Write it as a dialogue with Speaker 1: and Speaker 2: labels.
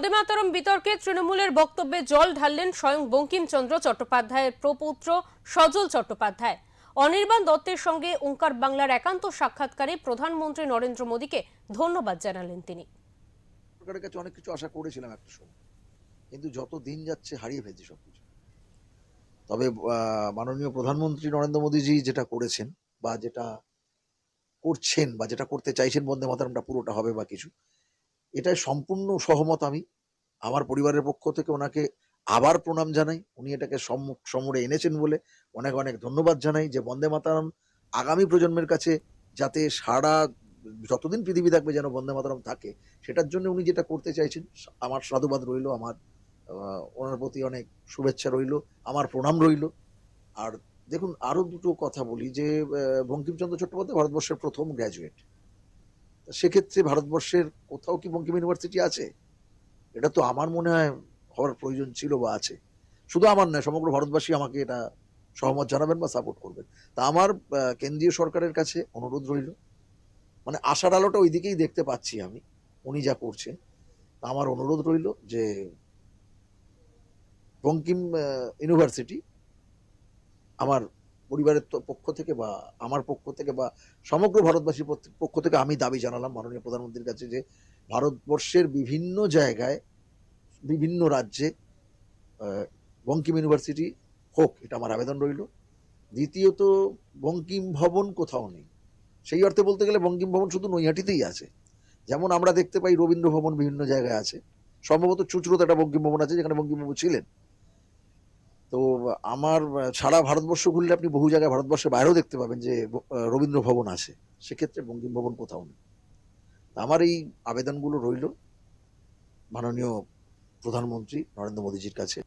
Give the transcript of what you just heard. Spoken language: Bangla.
Speaker 1: বন্দে মাতরম বিতর্কে তৃণমূলের বক্তব্যে জল ঢাললেন স্বয়ং বঙ্কিমচন্দ্র চট্টোপাধ্যায়ের প্রপুত্র সজল চট্টোপাধ্যায়। অনির্বাণ দত্তের সঙ্গে ওঙ্কার বাংলার একান্ত সাক্ষাৎকারে প্রধানমন্ত্রী নরেন্দ্র মোদীকে ধন্যবাদ জানালেন তিনি।
Speaker 2: সরকারের কাছে অনেক কিছু আশা করেছিলাম একটা সময়। কিন্তু যত দিন যাচ্ছে হারিয়ে ফেলছি সবকিছু। তবে আহ, মাননীয় প্রধানমন্ত্রী নরেন্দ্র মোদীজি যেটা করেছেন বা যেটা করছেন বা যেটা করতে চাইছেন বন্দে মাতারমটা পুরোটা হবে বা কিছু এটাই সম্পূর্ণ সহমত আমি। আমার পরিবারের পক্ষ থেকে ওনাকে আবার প্রণাম জানাই। উনি এটাকে সম্মুখ সমরে এনেছেন বলে অনেক অনেক ধন্যবাদ জানাই যে বন্দে মাতারম আগামী প্রজন্মের কাছে যাতে সারা, যতদিন পৃথিবী থাকবে যেন বন্দে মাতারম থাকে, সেটার জন্য উনি যেটা করতে চাইছেন, আমার সাধুবাদ রইল, আমার ওনার প্রতি অনেক শুভেচ্ছা রইল, আমার প্রণাম রইল। আর দেখুন আরও দুটো কথা বলি যে বঙ্কিমচন্দ্র চট্টোপাধ্যায় ভারতবর্ষের প্রথম গ্র্যাজুয়েট সেক্ষেত্রে ভারতবর্ষের কোথাও কি বঙ্কিম ইউনিভার্সিটি আছে? এটা তো আমার মনে হয় হওয়ার প্রয়োজন ছিল বা আছে। শুধু আমার নয়, সমগ্র ভারতবাসী আমাকে এটা সহমত জানাবেন বা সাপোর্ট করবেন। তা আমার কেন্দ্রীয় সরকারের কাছে অনুরোধ রইল। মানে আশার আলোটা ওই দিকেই দেখতে পাচ্ছি আমি, উনি যা করছেন। তা আমার অনুরোধ রইল যে বঙ্কিম ইউনিভার্সিটি আমার পরিবারের পক্ষ থেকে বা আমার পক্ষ থেকে বা সমগ্র ভারতবাসীর পক্ষ- থেকে আমি দাবি জানালাম মাননীয় প্রধানমন্ত্রীর কাছে যে ভারতবর্ষের বিভিন্ন জায়গায়, বিভিন্ন রাজ্যে বঙ্কিম ইউনিভার্সিটি হোক, এটা আমার আবেদন রইল। দ্বিতীয়ত, বঙ্কিম ভবন কোথাও নেই। সেই অর্থে বলতে গেলে বঙ্কিম ভবন শুধু নৈহাটিতেই আছে। যেমন আমরা দেখতে পাই রবীন্দ্র ভবন বিভিন্ন জায়গায় আছে। সম্ভবত চুচড়োতে একটা বঙ্কিম ভবন আছে যেখানে বঙ্কিমবাবু ছিলেন। তো আমার সারা ভারতবর্ষ ঘুরলে আপনি বহু জায়গায় ভারতবর্ষের বাইরেও দেখতে পাবেন যে রবীন্দ্র ভবন আছে। সেক্ষেত্রে বঙ্কিম ভবন কোথাও নেই। আমার এই আবেদনগুলো রইল। মাননীয় প্রধানমন্ত্রী নরেন্দ্র মোদীজির কাছে।